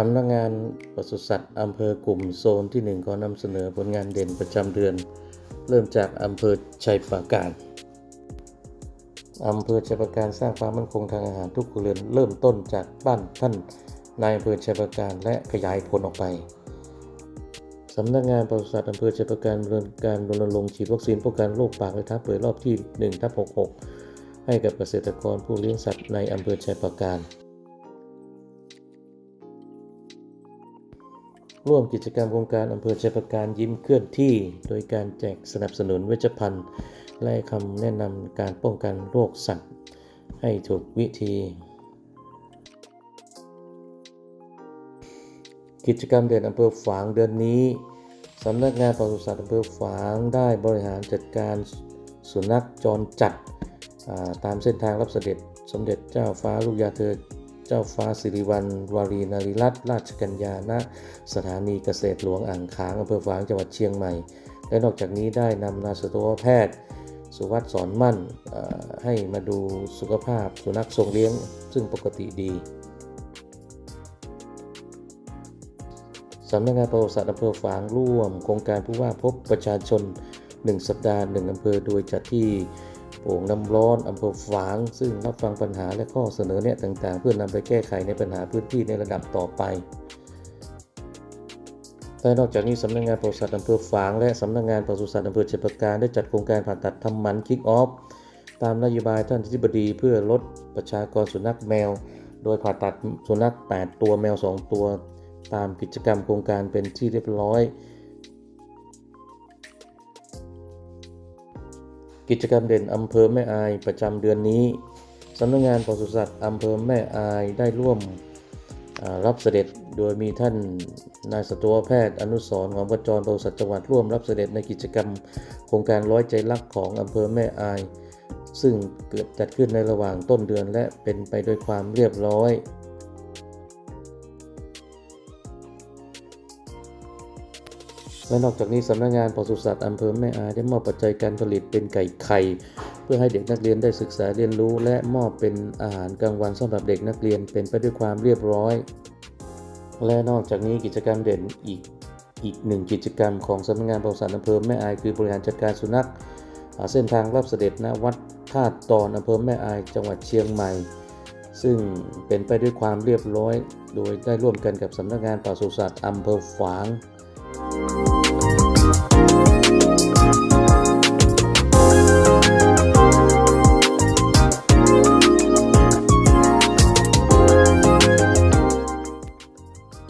สำนักงานปศุสัตว์อำเภอกลุ่มโซนที่หนึ่งขอนำเสนอผลงานเด่นประจำเดือน เริ่มจากอำเภอชัยปราการอำเภอชัยปราการสร้างความมั่นคงทางอาหารทุกครัวเรือนเริ่มต้นจากบ้านท่านนายอำเภอชัยปราการและขยายผลออกไปสำนักงานปศุสัตว์อำเภอชัยปราการดำเนินการรณรงค์ฉีดวัคซีนป้องกันโรคปากและทับเปิดรอบที่1ทับ66 ให้กับเกษตรกรผู้เลี้ยงสัตว์ในอำเภอชัยปราการ ร่วมกิจกรรมโครงการอำเภอชัยประการยิ้มเคลื่อนที่ โดยการแจกสนับสนุนเวชภัณฑ์ และคำแนะนำการป้องกันโรคสัตว์ให้ถูกวิธี กิจกรรมเดือนอำเภอฝางเดือนนี้สำนักงานปศุสัตว์อำเภอฝางได้บริหารจัดการสุนัขจรจัดตามเส้นทางรับเสด็จสมเด็จเจ้าฟ้าลูกยาเธอ เจ้าฟ้าสิริวัณวารีนารีรัตราชกัญญาณสถานีเกษตรหลวงอ่างขางอำเภอฝางจังหวัดเชียงใหม่ และนอกจากนี้ได้นำนาสัตวแพทย์ สุวัสด์สอนมั่นให้มาดูสุขภาพสุนัขทรงเลี้ยง ซึ่งปกติดีสำนักงานปศุสัตว์อำเภอฝางร่วม โครงการผู้ว่าพบประชาชน 1 สัปดาห์ 1อำเภอโดยจัดที่ โป่งน้ำร้อนอำเภอฝาง ซึ่งรับฟังปัญหาและข้อเสนอแนะต่างๆ เพื่อนำไปแก้ไขในปัญหาพื้นที่ในระดับต่อไปและนอกจากนี้สำนักงานปศุสัตว์อำเภอฝาง และสำนักงานปศุสัตว์อำเภอเชียงการได้จัดโครงการผ่าตัดทำหมันคิกออฟตามนโยบายท่านอธิบดีเพื่อลดประชากรสุนัขแมว โดยผ่าตัดสุนัข 8 ตัวแมว 2 ตัว ตามกิจกรรมโครงการเป็นที่เรียบร้อย กิจกรรมเด่นอำเภอแม่อายประจำเดือนนี้สำนักงานปศุสัตว์อำเภอแม่อายได้ร่วมรับเสด็จโดยมีท่านนายสัตวแพทย์อนุสรของประจรปศุสัตว์จังหวัดร่วมรับเสด็จในกิจกรรม โครงการร้อยใจรักของอำเภอแม่อาย ซึ่งเกิดจัดขึ้นในระหว่างต้นเดือนและเป็นไปด้วยความเรียบร้อย และนอกจากนี้สำนักงานปศุสัตว์อำเภอแม่อายได้มอบปัจจัยการผลิตเป็นไก่ไข่ เพื่อให้เด็กนักเรียนได้ศึกษาเรียนรู้ และมอบเป็นอาหารกลางวันสำหรับเด็กนักเรียนเป็นไปด้วยความเรียบร้อย และนอกจากนี้กิจกรรมเด่นอีกอีกหนึ่งกิจกรรมของสำนักงานปศุสัตว์อำเภอแม่อายคือบริหารจัดการสุนัขเส้นทางรับเสด็จณวัดท่าตอนอำเภอแม่อายจังหวัดเชียงใหม่ ซึ่งเป็นไปด้วยความเรียบร้อย โดยได้ร่วมกันกับสำนักงานปศุสัตว์อำเภอฝาง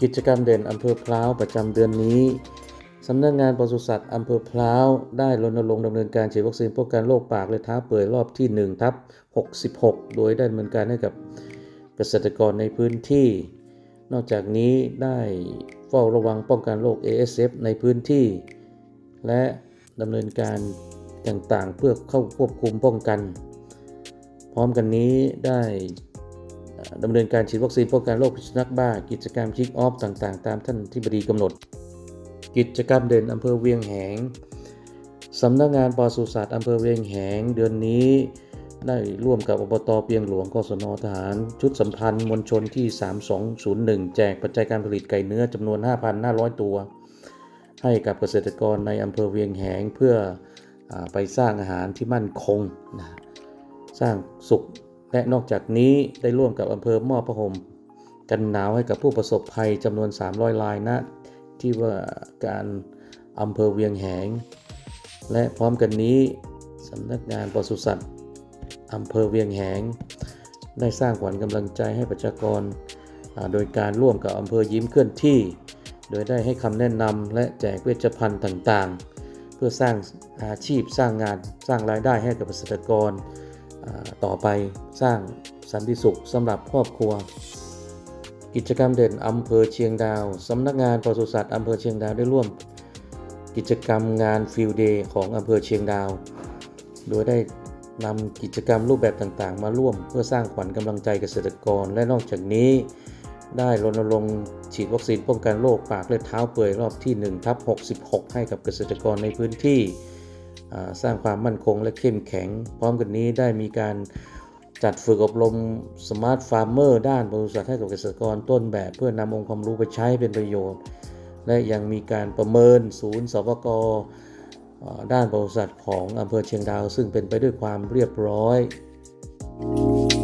กิจกรรมเด่นอำเภอพร้าวประจำเดือนนี้สำนักงานปศุสัตว์อำเภอพร้าวได้รณรงค์ดำเนินการฉีดวัคซีนป้องกันโรคปากและท้าเปื่อยรอบที่1ทับ66 โดยได้ดำเนินการให้กับเกษตรกรในพื้นที่ นอกจากนี้ได้ เฝ้าระวังป้องกันโรค ASF ในพื้นที่ และดำเนินการต่างๆ เพื่อเข้าควบคุมป้องกัน พร้อมกันนี้ได้ดำเนินการฉีดวัคซีนป้องกันโรคพิษสุนัขบ้า กิจกรรมคิกออฟต่างๆ ตามท่านที่บดีกำหนด กิจกรรมเด่นอำเภอเวียงแหงสำนักงานปศุสัตว์อำเภอเวียงแหงเดือนนี้ ได้ร่วมกับอบตเปียงหลวงกศนทหาร ชุดสัมพันธ์มวลชนที่ 3201 แจกปัจจัยการผลิตไก่เนื้อจำนวน 5,500 ตัว ให้กับเกษตรกรในอำเภอเวียงแหงเพื่ออไปสร้างอาหารที่มั่นคงนะสร้างสุขและนอกจากนี้ได้ร่วมกับอำเภอมอบพระหมกันหนาวให้กับผู้ประสบภัยจำนวน 300รายณที่ว่าการอำเภอเวียงแหง และพร้อมกันนี้สำนักงานปศุสัตว์ อำเภอเวียงแหง ได้สร้างขวัญกำลังใจให้ประชากร โดยการร่วมกับอำเภอยิ้มเคลื่อนที่ โดยได้ให้คำแนะนำและแจกเวชภัณฑ์ต่างๆ เพื่อสร้างอาชีพสร้างงานสร้างรายได้ให้กับเกษตรกรต่อไปสร้างสันติสุขสำหรับครอบครัว กิจกรรมเด่นอำเภอเชียงดาวสำนักงานปศุสัตว์อำเภอเชียงดาวได้ร่วม กิจกรรมงานฟิลเดย์ของอำเภอเชียงดาว โดยได้ นำกิจกรรมรูปแบบต่างๆ มาร่วมเพื่อสร้างขวัญกำลังใจเกษตรกร และนอกจากนี้ ได้รณรงค์ฉีดวัคซีนป้องกันโรคปากและเท้าเปื่อยรอบที่1ทับ66 ให้กับเกษตรกรในพื้นที่ สร้างความมั่นคงและเข้มแข็ง พร้อมกันนี้ได้มีการจัดฝึกอบรมสมาร์ทฟาร์มเมอร์ด้านบริษัทให้กับเกษตรกรต้นแบบเพื่อนำองค์ความรู้ไปใช้เป็นประโยชน์ และยังมีการประเมินศูนย์สวก ด้านบริษัทของอำเภอเชียงดาว ซึ่งเป็นไปด้วยความเรียบร้อย thank you